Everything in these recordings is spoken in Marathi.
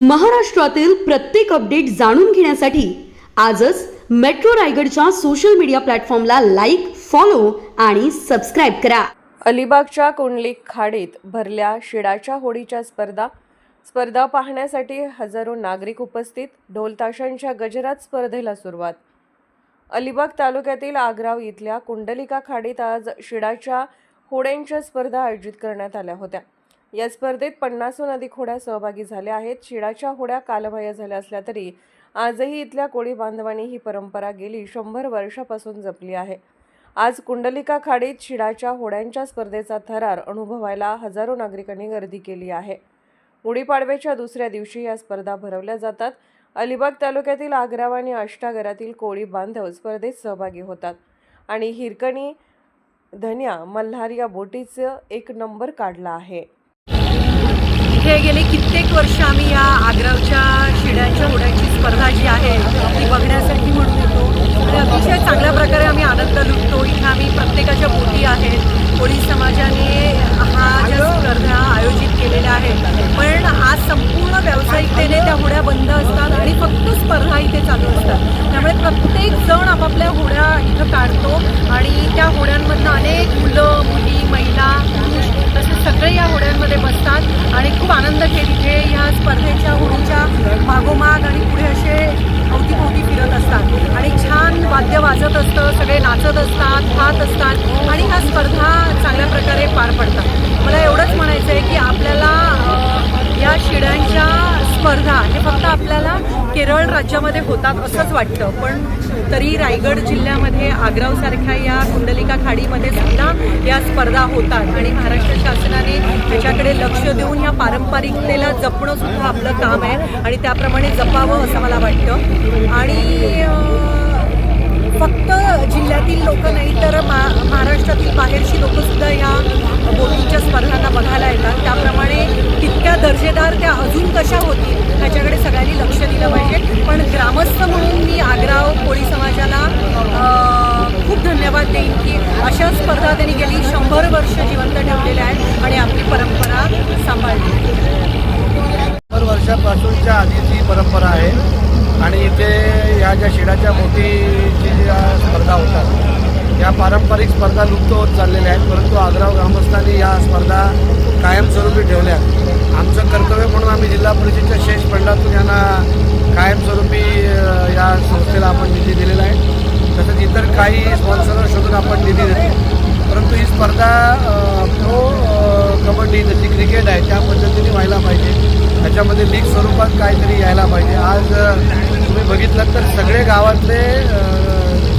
महाराष्ट्रातील प्रत्येक अपडेट जाणून घेण्यासाठी आजच मेट्रो रायगडच्या सोशल मीडिया प्लॅटफॉर्मला लाईक फॉलो आणि सबस्क्राईब करा. अलिबागच्या कुंडली खाडीत भरल्या शिडाच्या होडीच्या स्पर्धा स्पर्धा पाहण्यासाठी हजारो नागरिक उपस्थित ढोलताशांच्या गजरात स्पर्धेला सुरुवात. अलिबाग तालुक्यातील आग्राव इथल्या कुंडलिका खाडीत आज शिडाच्या होड्यांच्या स्पर्धा आयोजित करण्यात आल्या होत्या. या स्पर्धेत पन्नासहून अधिक होड्या सहभागी झाल्या आहेत. शिडाच्या होड्या कालबाह्य झाल्या असल्या तरी आजही इथल्या कोळी बांधवांनी ही परंपरा गेली शंभर वर्षापासून जपली आहे. आज कुंडलिका खाडीत शिडाच्या होड्यांच्या स्पर्धेचा थरार अनुभवायला हजारो नागरिकांनी गर्दी केली आहे. गुढीपाडव्याच्या दुसऱ्या दिवशी या स्पर्धा भरवल्या जातात. अलिबाग तालुक्यातील आग्राव आणि अष्टागरातील कोळी बांधव स्पर्धेत सहभागी होतात. आणि हिरकणी धन्या मल्हार या बोटीचं एक नंबर काढला आहे. इथे गेले कित्येक वर्ष आम्ही या आग्रावच्या शिड्यांच्या होड्यांची स्पर्धा जी आहे ती बघण्यासाठी म्हणून येतो. आणि अतिशय चांगल्या प्रकारे आम्ही आनंद लुटतो. इथे आम्ही प्रत्येकाच्या बोटी आहेत. कोळी समाजाने हा ज्या स्पर्धा आयोजित केलेल्या आहेत. पण आज संपूर्ण व्यावसायिकतेने त्या होड्या बंद असतात आणि फक्त स्पर्धा इथे चालू असतात. त्यामुळे प्रत्येक जण आपापल्या होड्या इथं काढतो आणि त्या होड्यांमधनं अनेक मुलं मुली महिला पुरुष तसे सगळे या होड्यांमध्ये बसतात आणि खूप आनंद घेत इथे या स्पर्धेच्या होळीच्या मागोमाग आणि पुढे असे अवतीभोवती फिरत असतात. आणि छान वाद्य वाजत असतं सगळे नाचत असतात खात असतात आणि ह्या स्पर्धा चांगल्या प्रकारे पार पडतात. मला एवढंच म्हणायचं आहे की आपल्याला या शिड्यांच्या स्पर्धा हे फक्त आपल्याला केरळ राज्यामध्ये होतात असंच वाटतं. पण तरी रायगड जिल्ह्यामध्ये आग्रावसारख्या या कुंडलिका खाडीमध्ये सुद्धा या स्पर्धा होतात. आणि महाराष्ट्र शासनाने त्याच्याकडे लक्ष देऊन या पारंपरिकतेला जपणं सुद्धा आपलं काम आहे आणि त्याप्रमाणे जपावं असं मला वाटतं. आणि फक्त जिल्ह्यातील लोक नाही तर मा महाराष्ट्रातील बाहेरची लोकंसुद्धा या बोटींच्या स्पर्धांना बघायला येतात. त्याप्रमाणे तितक्या दर्जेदार त्या अजून कशा होतील ह्याच्याकडे सगळ्यांनी लक्ष दिलं पाहिजे. पण ग्रामस्थ म्हणून मी आग्राव कोळी समाजाला अं, खूप धन्यवाद देईन की अशा स्पर्धा त्यांनी गेली. शंभर वर्ष जिवंत ठेवलेल्या आहेत आणि आपली परंपरा सांभाळली. शंभर वर्षापासूनच्या आधीची परंपरा आहे आणि इथे ह्या ज्या शिडाच्या मोठीची ज्या स्पर्धा होतात या पारंपरिक स्पर्धा लुप्त होत चाललेल्या आहेत. परंतु आग्राव ग्रामस्थांनी या स्पर्धा कायमस्वरूपी ठेवल्या आमचं कर्तव्य म्हणून आम्ही जिल्हा परिषदेच्या शेष मंडळातून यांना कायमस्वरूपी या संस्थेला आपण निधी दिलेला आहे तसंच इतर काही स्पॉन्सर शोधून आपण निधी देतो. परंतु ही स्पर्धा अ, प्रो कबड्डी जशी क्रिकेट आहे त्या पद्धतीने व्हायला पाहिजे. त्याच्यामध्ये लीग स्वरूपात काहीतरी यायला पाहिजे. आज तुम्ही बघितलं तर सगळे गावातले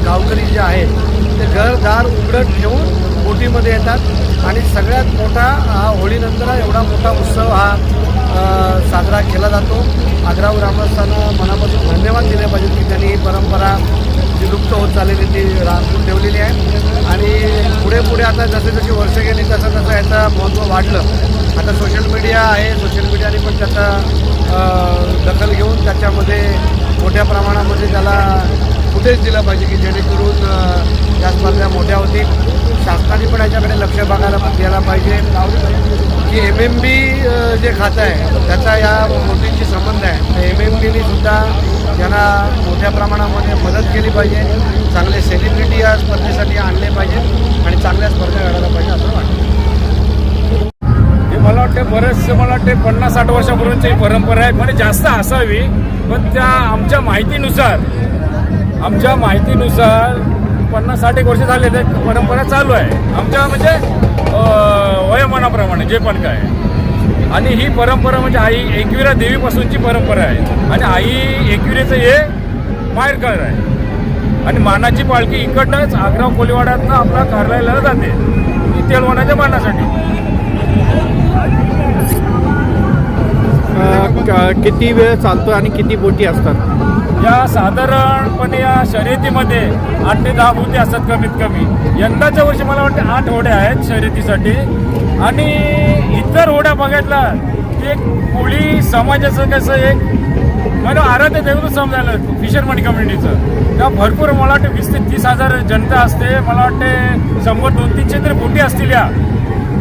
गावकरी जे आहेत ते घरदार उघडत ठेवून बोटीमध्ये येतात आणि सगळ्यात मोठा हा होळीनंतर एवढा मोठा उत्सव हा साजरा केला जातो. आग्रा ग्रामस्थांना मनापासून धन्यवाद दिले पाहिजेत की त्यांनी ही परंपरा जी लुप्त होत चाललेली ती राखून ठेवलेली आहे. आणि पुढे पुढे आता जसे जशी वर्ष गेली तसं तसं याचं महत्त्व वाढलं. आता सोशल मीडिया आहे. सोशल मीडियाने पण त्याचा दखल घेऊन त्याच्यामध्ये मोठ्या प्रमाणामध्ये त्याला कुठेच दिलं पाहिजे की जेणेकरून त्या या स्पर्धा मोठ्या होतील. शासनाने पण याच्याकडे लक्ष बघायला द्यायला पाहिजे. की एम एम बी जे खातं आहे त्याचा या मोदींशी संबंध आहे. तर एम एम बीने सुद्धा यांना मोठ्या प्रमाणामध्ये मदत केली पाहिजे चांगले सेलिब्रिटी या स्पर्धेसाठी आणले पाहिजे आणि चांगल्या स्पर्धा घडायला पाहिजे असं वाटतं. हे मला वाटते बरेचसे मला वाटते पन्नास साठ वर्षापूर्वीची परंपरा आहे. म्हणजे जास्त असावी पण त्या आमच्या माहितीनुसार आमच्या माहितीनुसार पन्नास साठ एक वर्ष झाले ते परंपरा चालू आहे. आमच्या म्हणजे वयोमानाप्रमाणे जे पण काय. आणि ही परंपरा म्हणजे आई एकविरा देवीपासूनची परंपरा आहे. आणि आई एकविरेचं हे माहेरकर आहे. आणि मानाची पालखी इकडनंच आग्राव कोलीवाड्यातनं आपला कार्यालयाला जाते. ती तेलवणाच्या मानासाठी. किती वेळ चालतो आणि किती बोटी असतात? या साधारणपणे या शर्यतीमध्ये आठ ते दहा बोटी असतात कमीत कमी. यंदाच्या वर्षी मला वाटते आठ होड्या आहेत शर्यतीसाठी. आणि इतर होड्या बघितला एक कोळी समाजाचं कसं एक मला आराध्य देवच समजायला फिशरमन कम्युनिटीचं त्या भरपूर मला वाटते वीस ते तीस हजार जनता असते. मला वाटते शंभर दोन तीनशे तरी बोटी असतील या.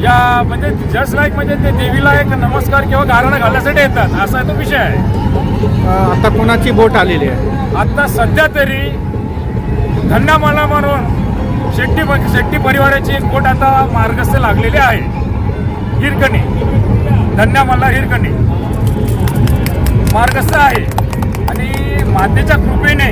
या म्हणजे जस्ट लाईक म्हणजे ते देवीला एक नमस्कार किंवा गारणं घालण्यासाठी येतात. असा तो विषय आहे. आता कोणाची बोट आलेली आहे? आता सध्या तरी धन्यामाला म्हणून शेट्टी शेट्टी परिवाराची एक बोट आता मार्गस्थ लागलेली आहे. हिरकणी. धन्यामाला हिरकणी. मार्गस्थ आहे. आणि मातेच्या कृपेने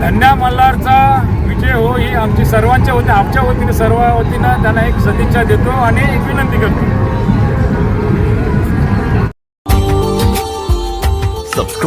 धन्या मल्हारचा विजय हो ही आमची सर्वांच्या वतीने आमच्या वतीने सर्व वतीनं त्यांना एक सदिच्छा देतो आणि एक विनंती करतो.